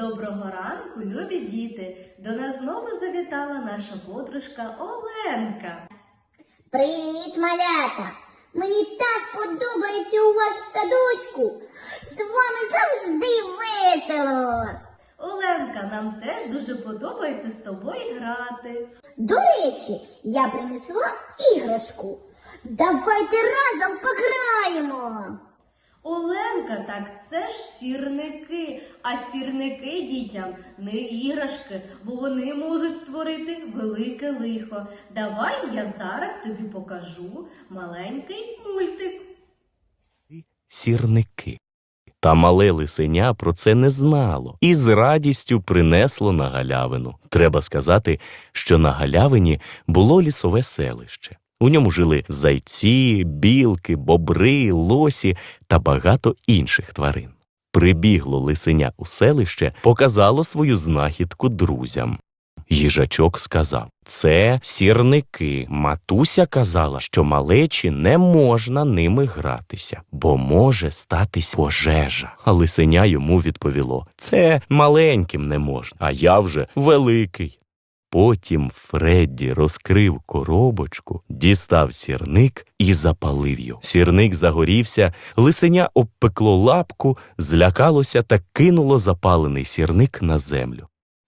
Доброго ранку, любі діти! До нас знову завітала наша подружка Оленка. Привіт, малята! Мені так подобається у вас в садочку. З вами завжди весело. Оленка, нам теж дуже подобається з тобою грати. До речі, я принесла іграшку. Давайте разом пограємо. Оленка, так це ж сірники, а сірники дітям не іграшки, бо вони можуть створити велике лихо. Давай я зараз тобі покажу маленький мультик. сірники. Та мале лисеня про це не знало і з радістю принесло на галявину. Треба сказати, що на галявині було лісове селище. У ньому жили зайці, білки, бобри, лосі та багато інших тварин. Прибігло лисеня у селище, показало свою знахідку друзям. Їжачок сказав: Це сірники. Матуся казала, що малечі не можна ними гратися, бо може статись пожежа. А лисеня йому відповіло: Це маленьким не можна, а я вже великий. Потім Фредді розкрив коробочку, дістав сірник і запалив його. Сірник загорівся, лисеня обпекло лапку, злякалося та кинуло запалений сірник на землю.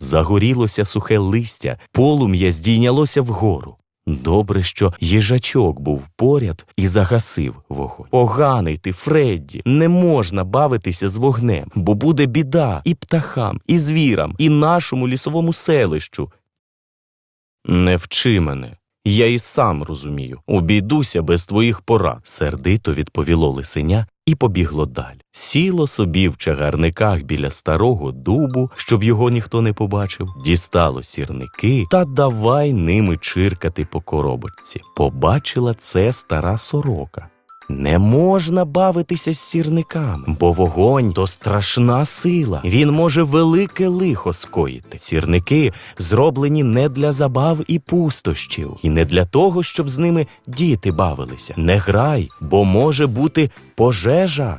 Загорілося сухе листя, полум'я здійнялося вгору. Добре, що їжачок був поряд і загасив вогонь. Поганий ти, Фредді, не можна бавитися з вогнем, бо буде біда і птахам, і звірам, і нашому лісовому селищу. Не вчи мене. Я і сам розумію. Обійдуся без твоїх порад, сердито відповіло лисеня і побігло далі. Сіло собі в чагарниках біля старого дубу, щоб його ніхто не побачив, дістало сірники та давай ними чиркати по коробочці. Побачила це стара сорока. Не можна бавитися з сірниками, бо вогонь то страшна сила. Він може велике лихо скоїти. Сірники зроблені не для забав і пустощів, і не для того, щоб з ними діти бавилися. Не грай, бо може бути пожежа.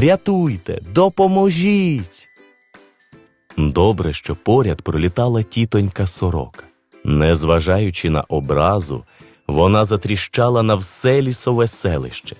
Рятуйте, допоможіть. Добре, що поряд пролітала тітонька сорока. Незважаючи на образу, вона затріщала на все лісове селище.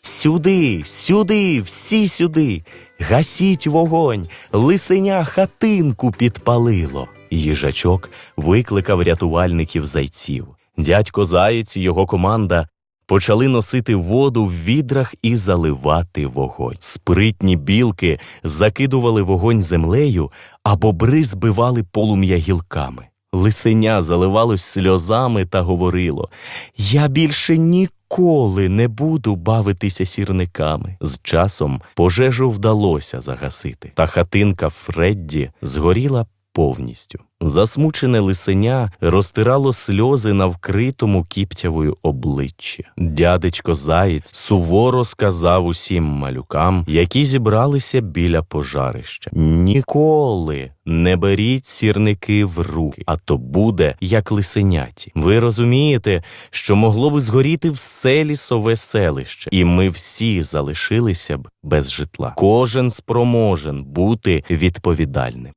Сюди, сюди, всі сюди. Гасіть вогонь, лисеня хатинку підпалило. Їжачок викликав рятувальників зайців. Дядько Заєць і його команда почали носити воду в відрах і заливати вогонь. Спритні білки закидували вогонь землею, а бобри збивали полум'я гілками. Лисеня заливалось сльозами та говорило Я більше ніколи не буду бавитися сірниками. З часом пожежу вдалося загасити, та хатинка Фредді згоріла повністю. Засмучене лисеня розтирало сльози на вкритому кіптявою обличчі. Дядечко Заєць суворо сказав усім малюкам, які зібралися біля пожарища: Ніколи не беріть сірники в руки, а то буде як лисеняті. Ви розумієте, що могло би згоріти все лісове селище, і ми всі залишилися б без житла. Кожен спроможен бути відповідальним.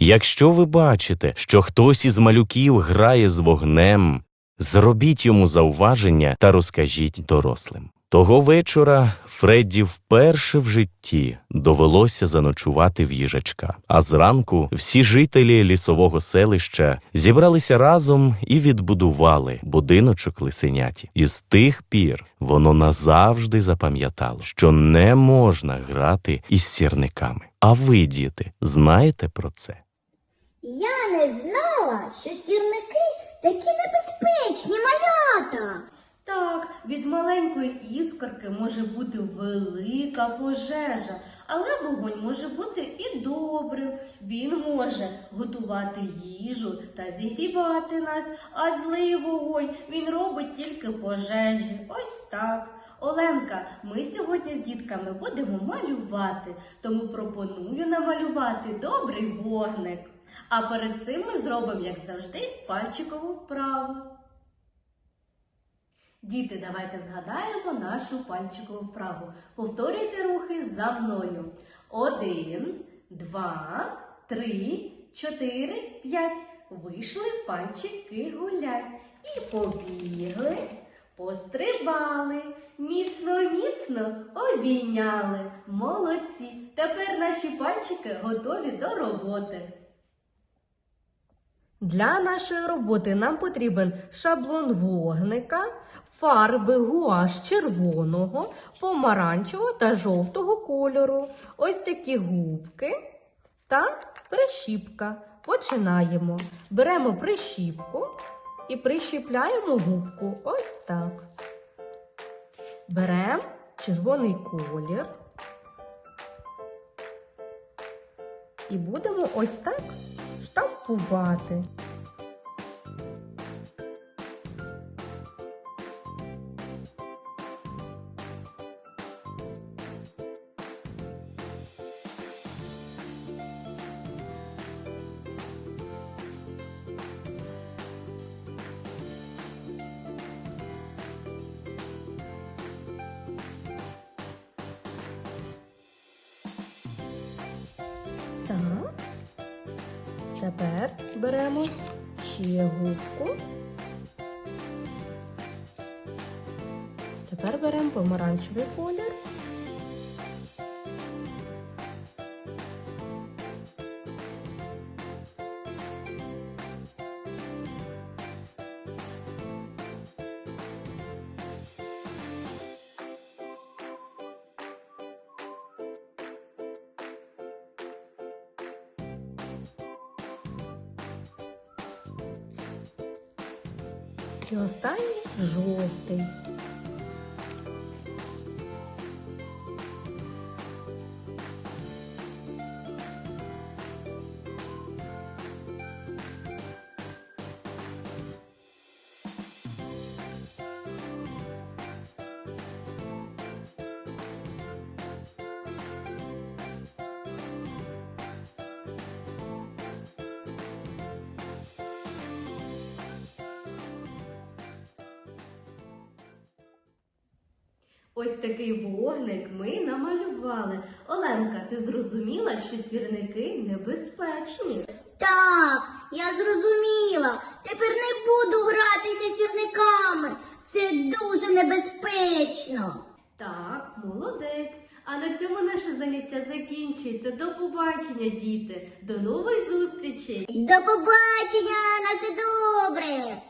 Якщо ви бачите, що хтось із малюків грає з вогнем, зробіть йому зауваження та розкажіть дорослим. Того вечора Фредді вперше в житті довелося заночувати в їжачка. А зранку всі жителі лісового селища зібралися разом і відбудували будиночок лисеняті. І з тих пір воно назавжди запам'ятало, що не можна грати із сірниками. А ви, діти, знаєте про це? Я не знала, що сірники такі небезпечні малята. Так, від маленької іскорки може бути велика пожежа, але вогонь може бути і добрим. Він може готувати їжу та зігрівати нас, а злий вогонь він робить тільки пожежі. Ось так. Оленка, ми сьогодні з дітками будемо малювати, тому пропоную намалювати добрий вогник. А перед цим ми зробимо, як завжди, пальчикову вправу. Діти, давайте згадаємо нашу пальчикову вправу. Повторюйте рухи за мною. Один, два, три, чотири, п'ять. Вийшли пальчики гулять. І побігли, пострибали, міцно, міцно обійняли. Молодці. Тепер наші пальчики готові до роботи. Для нашої роботи нам потрібен шаблон вогника, фарби гуаш червоного, помаранчевого та жовтого кольору. Ось такі губки та прищіпка. Починаємо. Беремо прищіпку і прищіпляємо губку. Ось так. Беремо червоний колір. І будемо ось так штампувати. Тепер беремо ще губку. Тепер беремо помаранчевий колір. І останній жовтий. Ось такий вогник ми намалювали. Оленка, ти зрозуміла, що сірники небезпечні? Так, я зрозуміла. Тепер не буду гратися сірниками. Це дуже небезпечно. Так, молодець. А на цьому наше заняття закінчується. До побачення, діти. До нових зустрічей! До побачення, на все добре.